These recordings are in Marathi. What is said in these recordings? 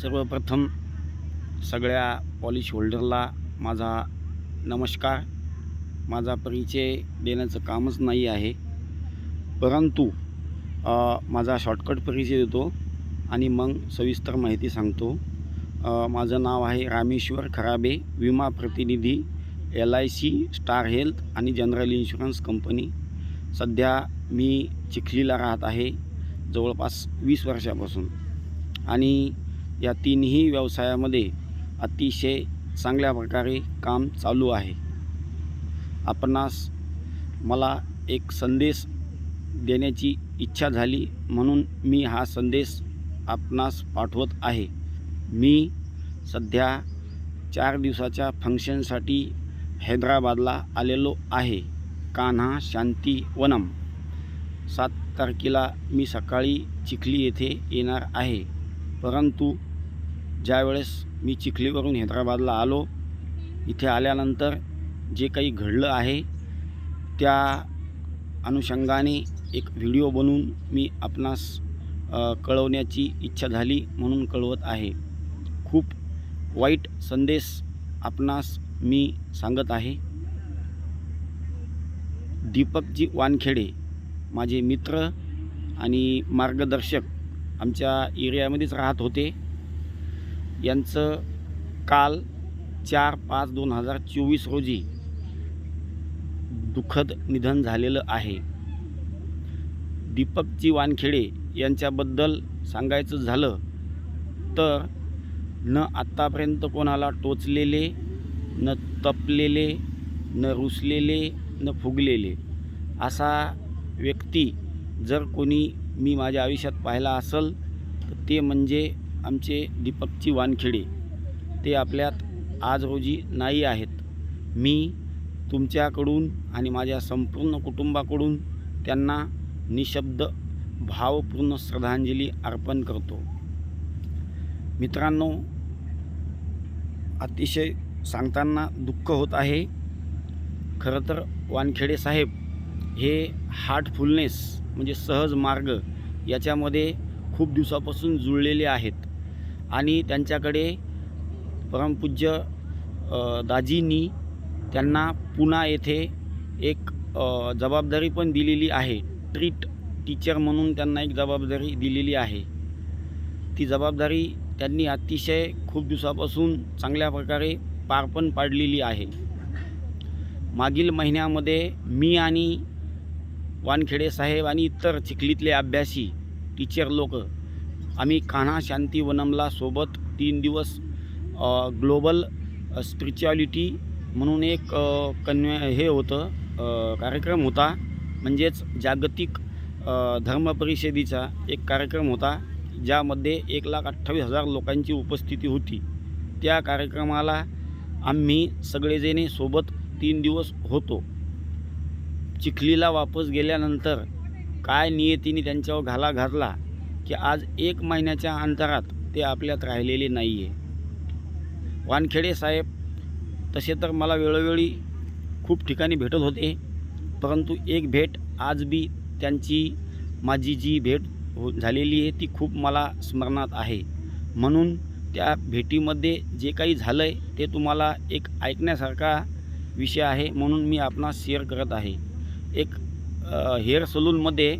सर्वप्रथम सगळ्या पॉलिश होल्डरला माझा नमस्कार. माझा परिचय देण्याचं कामच नाही आहे. परंतु माझा शॉर्टकट परिचय देतो आणि मग सविस्तर माहिती सांगतो. माझं नाव आहे रामेश्वर खराबे विमा प्रतिनिधी L I C Star Health आणि जनरल इन्शुरन्स कंपनी सध्या मी चिखलीला राहत आहे जवळपास वीस वर्षापासून. आणि या तीनही व्यवसायामध्ये अतिशय चांगल्या प्रकारे काम चालू आहे. आपणास मला एक संदेश देण्याची इच्छा झाली म्हणून मी हा संदेश आपणास पाठवत आहे. मी सध्या चार दिवसाच्या फंक्शनसाठी हैदराबादला आलेलो आहे. कान्हा शांती वनम सात तारखेला मी सकाळी चिखली येथे येणार आहे. परंतु ज्यावेळेस मी चिखलीवरून हैदराबादला आलो इथे आल्यानंतर जे काही घडलं आहे त्या अनुषंगाने एक व्हिडिओ बनवून मी आपणास कळवण्याची इच्छा झाली म्हणून कळवत आहे. खूप वाईट संदेश आपणास मी सांगत आहे. दीपकजी वानखेडे माझे मित्र आणि मार्गदर्शक आमच्या एरियामध्येच राहत होते. यांचं काल चार पाच दोन हजार चोवीस रोजी दुःखद निधन झालेलं आहे. दीपकजी वानखेडे यांच्याबद्दल सांगायचं झालं तर न आत्तापर्यंत कोणाला टोचलेले न तपलेले न रुसलेले न फुगलेले असा व्यक्ती जर कोणी मी माझ्या आयुष्यात पाहिला असेल तर ते म्हणजे आमचे दीपकची वानखेडे. ते आपल्यात आज रोजी नाही आहेत. मी तुमच्याकडून आणि माझ्या संपूर्ण कुटुंबाकडून त्यांना निशब्द भावपूर्ण श्रद्धांजली अर्पण करतो. मित्रांनो अतिशय सांगताना दुःख होत आहे. खरं तर वानखेडे साहेब हे हार्टफुलनेस म्हणजे सहज मार्ग याच्यामध्ये खूप दिवसापासून जुळलेले आहेत. आणि त्यांच्याकडे परमपूज्य दाजींनी त्यांना पुणा येथे एक जबाबदारी पण दिलेली आहे. ट्रीट टीचर म्हणून त्यांना एक जबाबदारी दिलेली आहे. ती जबाबदारी त्यांनी अतिशय खूप दिवसापासून चांगल्या प्रकारे पार पण पाडलेली आहे. मागील महिन्यामध्ये मी आणि वानखेडे साहेब आणि इतर चिखलीतले अभ्यासी टीचर लोक. आम्ही कान्हा शांती वनमला सोबत तीन दिवस ग्लोबल स्पिरिच्युअलिटी म्हणून एक कन्वे हे होतं कार्यक्रम होता. म्हणजेच जागतिक धर्म परिषदेचा एक कार्यक्रम होता ज्यामध्ये एक लाख अठ्ठावीस हजार लोकांची उपस्थिती होती. त्या कार्यक्रमाला आम्ही सगळेजणे सोबत तीन दिवस होतो. चिखलीला वापस गेल्यानंतर काय नियतीने त्यांच्यावर घाला घातला की आज एक महिन्याच्या अंतरात ते आपल्यात राहिलेले नाही आहे वानखेडे साहेब तसे तर मला वेळोवेळी खूप ठिकाणी भेटत होते परंतु एक भेट आज बी त्यांची माझी जी भेट हो झालेली आहे ती खूप मला स्मरणात आहे. म्हणून त्या भेटीमध्ये जे काही झालं आहे ते तुम्हाला एक ऐकण्यासारखा विषय आहे म्हणून मी आपणास शेअर करत आहे. एक हेअर सलूनमध्ये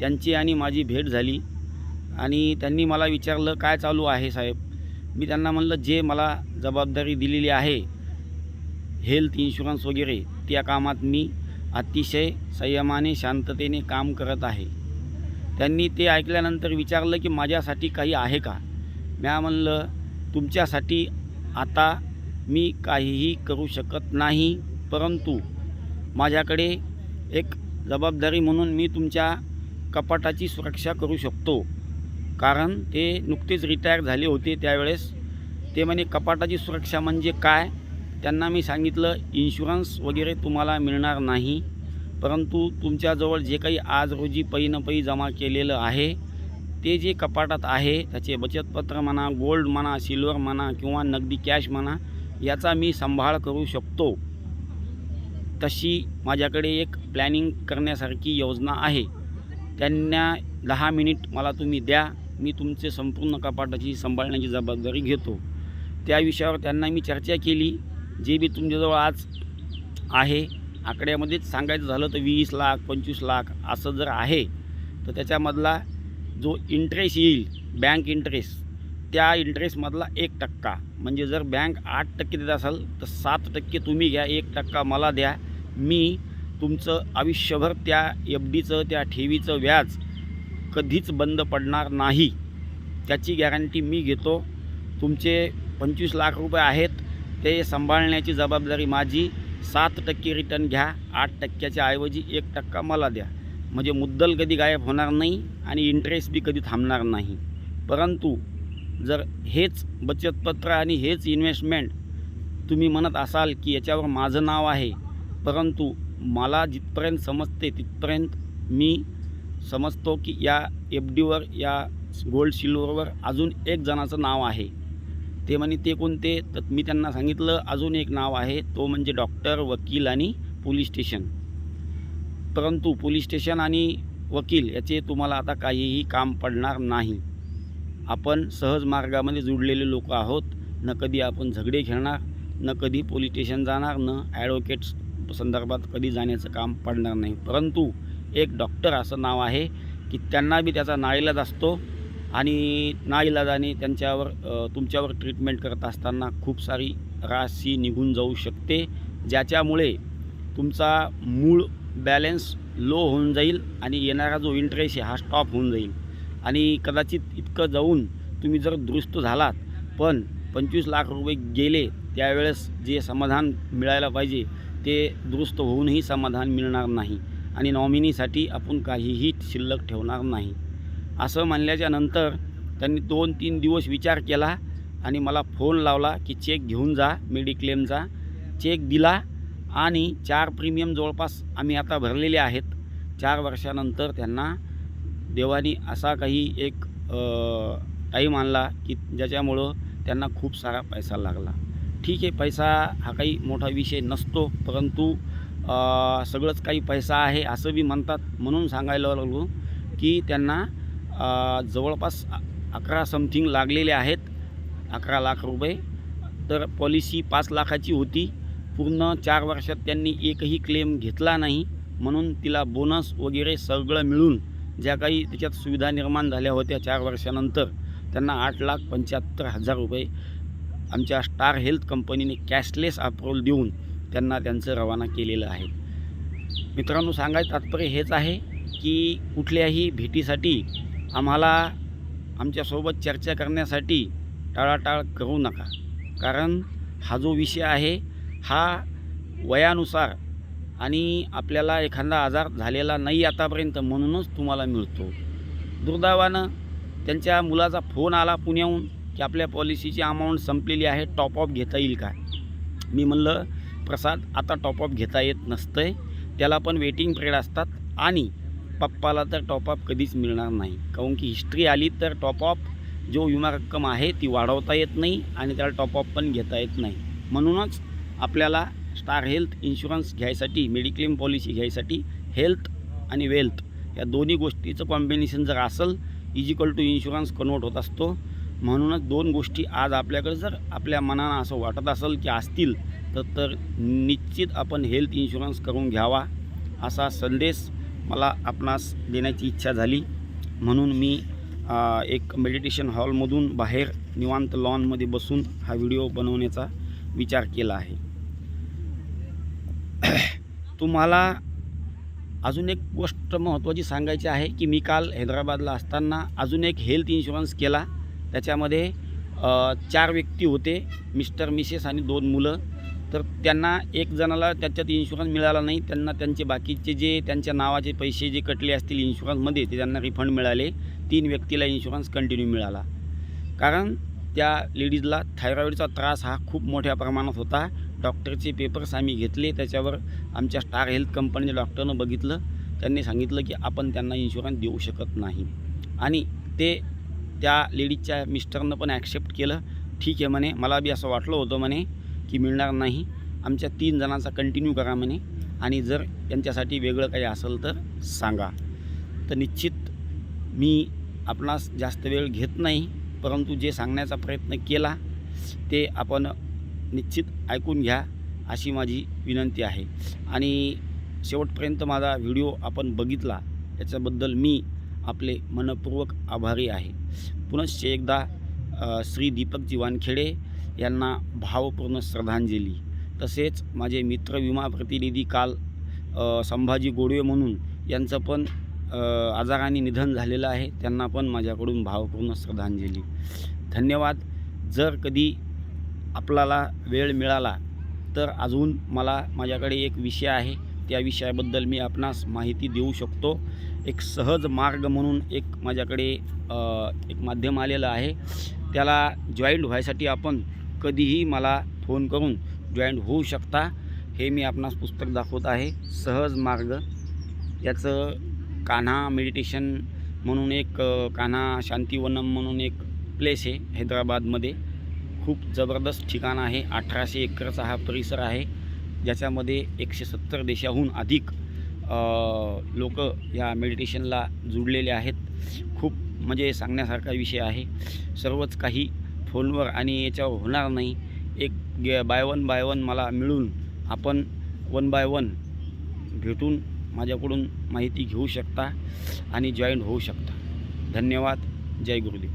त्यांची आणि माझी भेट झाली. आणि त्यांनी मला विचारलं काय चालू आहे साहेब? मी त्यांना म्हणलं जे मला जबाबदारी दिलेली आहे हेल्थ इन्शुरन्स वगैरे त्या कामात मी अतिशय संयमाने शांततेने काम करत आहे. त्यांनी ते ऐकल्यानंतर विचारलं की माझ्यासाठी काही आहे का? म्या म्हणलं तुमच्यासाठी आता मी काहीही करू शकत नाही परंतु माझ्याकडे एक जबाबदारी म्हणून मी तुमच्या कपाटाची सुरक्षा करू शकतो. कारण ते नुकतेच रिटायर झाले होते त्यावेळेस. ते म्हणे कपाटाची सुरक्षा म्हणजे काय? त्यांना मी सांगितलं इन्शुरन्स वगैरे तुम्हाला मिळणार नाही. परंतु तुमच्याजवळ जे काही आज रोजी पै न पै जमा केलेलं आहे ते जे कपाटात आहे त्याचे बचतपत्र म्हणा गोल्ड म्हणा सिल्वर म्हणा किंवा नगदी कॅश म्हणा याचा मी सांभाळ करू शकतो. तशी माझ्याकडे एक प्लॅनिंग करण्यासारखी योजना आहे. त्यांना दहा मिनिट मला तुम्ही द्या. मी तुमचे संपूर्ण कपाटाची सांभाळण्याची जबाबदारी घेतो. त्या विषयावर त्यांना मी चर्चा केली. जे बी तुमच्याजवळ आज आहे आकड्यामध्येच सांगायचं झालं तर वीस लाख पंचवीस लाख असं जर आहे तर त्याच्यामधला जो इंटरेस्ट येईल बँक इंटरेस्ट त्या इंटरेस्टमधला एक टक्का. म्हणजे जर बँक आठ टक्के देत असाल तर सात टक्के तुम्ही घ्या एक टक्का मला द्या. मी तुमचं आयुष्यभर त्या एफ डीचं त्या ठेवीचं व्याज कधीच बंद पडणार नाही. त्याची गॅरंटी मी घेतो. तुमचे पंचवीस लाख रुपये आहेत ते सांभाळण्याची जबाबदारी माझी. सात टक्के रिटर्न घ्या आठ टक्क्याच्या ऐवजी एक टक्का मला द्या. म्हणजे मुद्दल कधी गायब होणार नाही आणि इंटरेस्ट बी कधी थांबणार नाही. परंतु जर हेच बचतपत्र आणि हेच इन्व्हेस्टमेंट तुम्ही म्हणत असाल की याच्यावर माझं नाव आहे परंतु मला जिथपर्यंत समजते तिथपर्यंत मी समजतो की या एफ डीवर या गोल्ड सिल्वरवर अजून एक जणाचं नाव आहे. ते म्हणे ते कोणते? तर मी त्यांना सांगितलं अजून एक नाव आहे तो म्हणजे डॉक्टर वकील आणि पोलीस स्टेशन. परंतु पोलीस स्टेशन आणि वकील याचे तुम्हाला आता काहीही काम पडणार नाही. आपण सहज मार्गामध्ये जुडलेले लोक आहोत. न कधी आपण झगडे खेळणार न कधी पोलीस स्टेशन जाणार न ॲडव्होकेट्स संदर्भात कधी जाण्याचं काम पडणार नाही. परंतु एक डॉक्टर असं नाव आहे की त्यांना बी त्याचा नाईलाज असतो आणि नाईलाजाने त्यांच्यावर तुमच्यावर ट्रीटमेंट करत असताना खूप सारी राशी निघून जाऊ शकते ज्याच्यामुळे तुमचा मूळ बॅलेन्स लो होऊन जाईल आणि येणारा जो इंटरेस्ट आहे हा स्टॉप होऊन जाईल. आणि कदाचित इतकं जाऊन तुम्ही जर दुरुस्त झालात पण पंचवीस लाख रुपये गेले त्यावेळेस जे समाधान मिळायला पाहिजे ते दुरुस्त होऊनही समाधान मिळणार नाही आणि नॉमिनीसाठी आपण काहीही शिल्लक ठेवणार नाही. असं म्हणल्याच्या नंतर त्यांनी दोन तीन दिवस विचार केला आणि मला फोन लावला की चेक घेऊन जा मेडिक्लेमचा चेक दिला आणि चार प्रीमियम जवळपास आम्ही आता भरलेले आहेत. चार वर्षानंतर त्यांना देवानी असा काही एक टाईम आणला की ज्याच्यामुळं त्यांना खूप सारा पैसा लागला. ठीक आहे पैसा हा काही मोठा विषय नसतो परंतु सगळंच काही पैसा आहे असं बी म्हणतात. म्हणून सांगायला लागलो की त्यांना जवळपास अकरा समथिंग लागलेले आहेत अकरा लाख रुपये. तर पॉलिसी पाच लाखाची होती. पूर्ण चार वर्षात त्यांनी एकही क्लेम घेतला नाही. म्हणून तिला बोनस वगैरे सगळं मिळून ज्या काही त्याच्यात सुविधा निर्माण झाल्या होत्या चार वर्षानंतर त्यांना आठ लाख पंच्याहत्तर हजार रुपये. आमच्या स्टार हेल्थ कंपनीने कॅशलेस अप्रूव्हल देऊन त्यांना त्यांचं रवाना केलेलं आहे. मित्रांनो सांगायचं तात्पर्य हेच आहे की कुठल्याही भेटीसाठी आम्हाला आमच्यासोबत चर्चा करण्यासाठी टाळाटाळ करू नका. कारण हा जो विषय आहे हा वयानुसार आणि आपल्याला एखादा आजार झालेला नाही आतापर्यंत म्हणूनच तुम्हाला मिळतो. दुर्दैवानं त्यांच्या मुलाचा फोन आला पुण्याहून की आपल्या पॉलिसीची अमाऊंट संपलेली आहे टॉपअप घेता येईल का? मी म्हणलं प्रसाद आता टॉपअप घेता येत नसतं आहे त्याला पण वेटिंग पिरियड असतात आणि पप्पाला तर टॉपअप कधीच मिळणार नाही. काऊन की हिस्ट्री आली तर टॉपअप जो विमा रक्कम आहे ती वाढवता येत नाही आणि त्याला टॉपअप पण घेता येत नाही. म्हणूनच आपल्याला स्टार हेल्थ इन्शुरन्स घ्यायसाठी मेडिक्लेम पॉलिसी घ्यायसाठी हेल्थ आणि वेल्थ या दोन्ही गोष्टीचं कॉम्बिनेशन जर असेल इजिकल टू इन्शुरन्स कन्वर्ट होत असतो. म्हणूनच दोन गोष्टी आज आपल्याकडे जर आपल्या मनानं असं वाटत असेल की असतील तर तर निश्चित आपण हेल्थ इन्शुरन्स करून घ्यावा असा संदेश मला आपणास देण्याची इच्छा झाली. म्हणून मी आ, एक मेडिटेशन हॉलमधून बाहेर निवांत लॉनमध्ये बसून हा व्हिडिओ बनवण्याचा विचार केला आहे. तुम्हाला अजून एक गोष्ट महत्त्वाची सांगायची आहे की मी काल हैदराबादला असताना अजून एक हेल्थ इन्शुरन्स केला. त्याच्यामध्ये चार व्यक्ती होते मिस्टर मिसेस आणि दोन मुलं. तर त्यांना एक जणाला त्याच्यात इन्शुरन्स मिळाला नाही त्यांना त्यांचे बाकीचे जे त्यांच्या नावाचे पैसे जे कटले असतील इन्शुरन्समध्ये ते त्यांना रिफंड मिळाले. तीन व्यक्तीला इन्शुरन्स कंटिन्यू मिळाला. कारण त्या लेडीजला थायरॉईडचा त्रास हा खूप मोठ्या प्रमाणात होता. डॉक्टरचे पेपर्स आम्ही घेतले त्याच्यावर आमच्या स्टार हेल्थ कंपनीच्या डॉक्टरनं बघितलं. त्यांनी सांगितलं की आपण त्यांना इन्शुरन्स देऊ शकत नाही. आणि ते त्या लेडीजच्या मिस्टरनं पण ॲक्सेप्ट केलं. ठीक आहे म्हणे. मला बी असं वाटलं होतं म्हणे की मिळणार नाही. आमच्या तीन जणांचा कंटिन्यू करा म्हणे. आणि जर यांच्यासाठी वेगळं काही असेल तर सांगा. तर निश्चित मी आपणास जास्त वेळ घेत नाही परंतु जे सांगण्याचा प्रयत्न केला ते आपण निश्चित ऐकून घ्या अशी माझी विनंती आहे. आणि शेवटपर्यंत माझा व्हिडिओ आपण बघितला याच्याबद्दल मी आपले मनपूर्वक आभारी आहे. पुनश्च एकदा श्री दीपक वानखेडे यांना भावपूर्ण श्रद्धांजली. तसेच माझे मित्र विमा प्रतिनिधी काल संभाजी गोडवे म्हणून यांचं पण आजाराने निधन झालेलं आहे. त्यांना पण माझ्याकडून भावपूर्ण श्रद्धांजली. धन्यवाद. जर कधी आपल्याला वेळ मिळाला तर अजून मला माझ्याकडे एक विषय आहे. त्या विषयाबद्दल मी आपणास माहिती देऊ शकतो. एक सहज मार्ग म्हणून एक माझ्याकडे एक माध्यम आलेलं आहे. त्याला जॉईंट व्हायसाठी आपण कधीही मला फोन करून जॉईंट होऊ शकता हे मी आपणास पुस्तक दाखवत आहे. सहज मार्ग. याचं कान्हा मेडिटेशन म्हणून एक कान्हा शांतीवनम म्हणून एक प्लेस आहे हैदराबादमध्ये. खूप जबरदस्त ठिकाण आहे. अठराशे एकरचा हा परिसर आहे. ज्याच्यामध्ये एकशे सत्तर देशाहून अधिक लोक या मेडिटेशनला जुडलेले आहेत. खूप म्हणजे सांगण्यासारखा विषय आहे. सर्वच काही फोनवर आणि याच्यावर होणार नाही. एक गे बाय वन बाय वन मला मिळून आपण वन बाय वन भेटून माझ्याकडून माहिती घेऊ शकता आणि जॉईन होऊ शकता. धन्यवाद. जय गुरुदेव.